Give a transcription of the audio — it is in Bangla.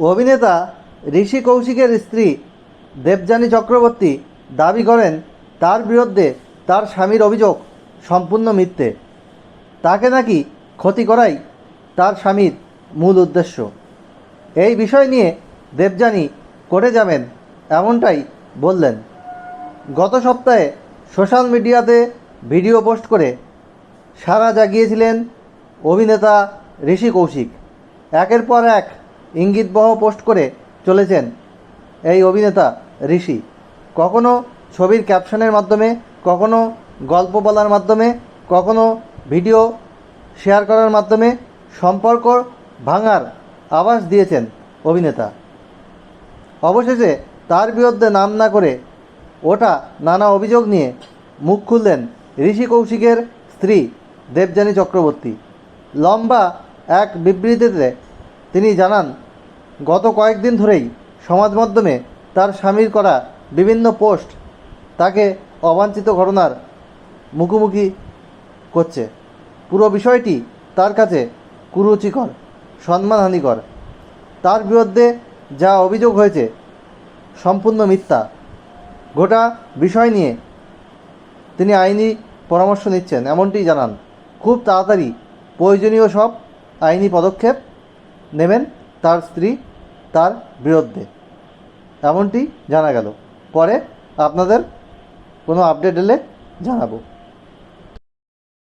অভিনেতা ঋষি কৌশিকের স্ত্রী দেবযানী চক্রবর্তী দাবি করেন, তার বিরুদ্ধে তার স্বামীর অভিযোগ সম্পূর্ণ মিথ্যে। তাকে নাকি ক্ষতি করাই তার স্বামীর মূল উদ্দেশ্য। এই বিষয় নিয়ে দেবযানী করে যাবেন এমনটাই বললেন। গত সপ্তাহে সোশ্যাল মিডিয়াতে ভিডিও পোস্ট করে সারা জাগিয়েছিলেন অভিনেতা ঋষি কৌশিক। একের পর এক ইঙ্গিতবহ পোস্ট করে চলেছেন এই অভিনেতা ঋষি। কখনো ছবির ক্যাপশনের মাধ্যমে, কখনো গল্প বলার মাধ্যমে, কখনো ভিডিও শেয়ার করার মাধ্যমে সম্পর্ক ভাঙার আভাস দিয়েছেন অভিনেতা। অবশেষে তার বিরুদ্ধে নাম না করে ওটা নানা অভিযোগ নিয়ে মুখ খুললেন ঋষি কৌশিকের স্ত্রী দেবযানী চক্রবর্তী। লম্বা এক বিবৃতিতে তিনি জানান, গত কয়েকদিন ধরেই সমাজ মাধ্যমে তার স্বামীর করা বিভিন্ন পোস্ট তাকে অবাঞ্ছিত ঘটনার মুখোমুখি করছে। পুরো বিষয়টি তার কাছে কুরুচিকর, সম্মানহানিকর। তার বিরুদ্ধে যা অভিযোগ হয়েছে সম্পূর্ণ মিথ্যা। গোটা বিষয় নিয়ে তিনি আইনি পরামর্শ নিচ্ছেন। এমনটি জানান। খুব তাড়াতাড়ি প্রয়োজনীয় সব আইনি পদক্ষেপ নেবেন তার স্ত্রী তার বিরুদ্ধে। এমনটি জানা গেল। পরে আপনাদের কোনো আপডেট এলে জানাব।